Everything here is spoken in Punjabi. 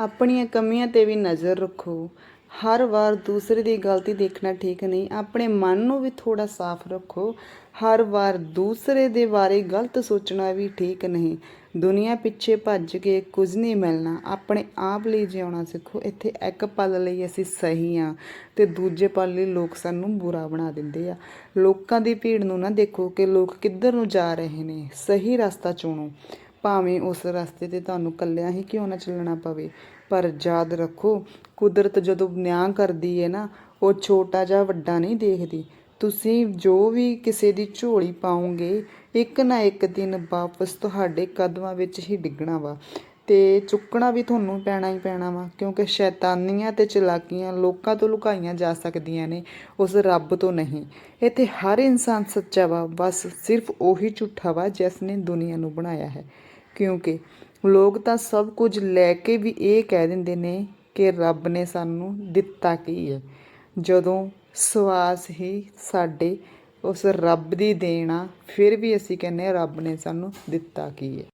ਆਪਣੀਆਂ ਕਮੀਆਂ 'ਤੇ ਵੀ ਨਜ਼ਰ ਰੱਖੋ। ਹਰ ਵਾਰ ਦੂਸਰੇ ਦੀ ਗਲਤੀ ਦੇਖਣਾ ਠੀਕ ਨਹੀਂ, ਆਪਣੇ ਮਨ ਨੂੰ ਵੀ ਥੋੜਾ ਸਾਫ਼ ਰੱਖੋ। ਹਰ ਵਾਰ ਦੂਸਰੇ ਦੇ ਬਾਰੇ ਗਲਤ ਸੋਚਣਾ ਵੀ ਠੀਕ ਨਹੀਂ। ਦੁਨੀਆ ਪਿੱਛੇ ਭੱਜ ਕੇ ਕੁਝ ਨਹੀਂ ਮਿਲਣਾ, ਆਪਣੇ ਆਪ ਲਈ ਜਿਉਣਾ ਸਿੱਖੋ। ਇੱਥੇ ਇੱਕ ਪਲ ਲਈ ਅਸੀਂ ਸਹੀ ਆ ਤੇ ਦੂਜੇ ਪਲ ਲਈ ਲੋਕ ਸਾਨੂੰ ਬੁਰਾ ਬਣਾ ਦਿੰਦੇ ਆ। ਲੋਕਾਂ ਦੀ ਭੀੜ ਨੂੰ ਨਾ ਦੇਖੋ ਕਿ ਲੋਕ ਕਿੱਧਰ ਨੂੰ ਜਾ ਰਹੇ ਨੇ। ਸਹੀ ਰਸਤਾ ਚੁਣੋ। ਭਾਵੇਂ ਉਸ ਰਸਤੇ ਤੇ ਤੁਹਾਨੂੰ ਕੱਲਿਆਂ ਹੀ ਕਿਉਂ ਨਾ ਚੱਲਣਾ ਪਵੇ, ਪਰ ਯਾਦ ਰੱਖੋ, ਕੁਦਰਤ ਜਦੋਂ ਨਿਆਂ ਕਰਦੀ ਹੈ ਨਾ, ਉਹ ਛੋਟਾ ਜਾਂ ਵੱਡਾ ਨਹੀਂ ਦੇਖਦੀ। ਤੁਸੀਂ ਜੋ ਵੀ ਕਿਸੇ ਦੀ ਝੋਲੀ ਪਾਉਂਗੇ, ਇੱਕ ਨਾ ਇੱਕ ਦਿਨ ਵਾਪਸ ਤੁਹਾਡੇ ਕਦਮਾਂ ਵਿੱਚ ਹੀ ਡਿੱਗਣਾ ਵਾ। ਅਤੇ ਚੁੱਕਣਾ ਵੀ ਤੁਹਾਨੂੰ ਪੈਣਾ ਹੀ ਪੈਣਾ ਵਾ, ਕਿਉਂਕਿ ਸ਼ੈਤਾਨੀਆਂ ਅਤੇ ਚਲਾਕੀਆਂ ਲੋਕਾਂ ਤੋਂ ਲੁਕਾਈਆਂ ਜਾ ਸਕਦੀਆਂ ਨੇ, ਉਸ ਰੱਬ ਤੋਂ ਨਹੀਂ। ਇੱਥੇ ਹਰ ਇਨਸਾਨ ਸੱਚਾ ਵਾ, ਬਸ ਸਿਰਫ ਉਹੀ ਝੂਠਾ ਵਾ ਜਿਸ ਨੇ ਦੁਨੀਆ ਨੂੰ ਬਣਾਇਆ ਹੈ। ਕਿਉਂਕਿ ਲੋਕ ਤਾਂ ਸਭ ਕੁਝ ਲੈ ਕੇ ਵੀ ਇਹ ਕਹਿ ਦਿੰਦੇ ਨੇ ਕਿ ਰੱਬ ਨੇ ਸਾਨੂੰ ਦਿੱਤਾ ਕੀ ਹੈ। ਜਦੋਂ ਸਵਾਸ ਹੀ ਸਾਡੇ ਉਸ ਰੱਬ ਦੀ ਦੇਣ ਆ, ਫਿਰ ਵੀ ਅਸੀਂ ਕਹਿੰਦੇ ਹਾਂ ਰੱਬ ਨੇ ਸਾਨੂੰ ਦਿੱਤਾ ਕੀ ਹੈ।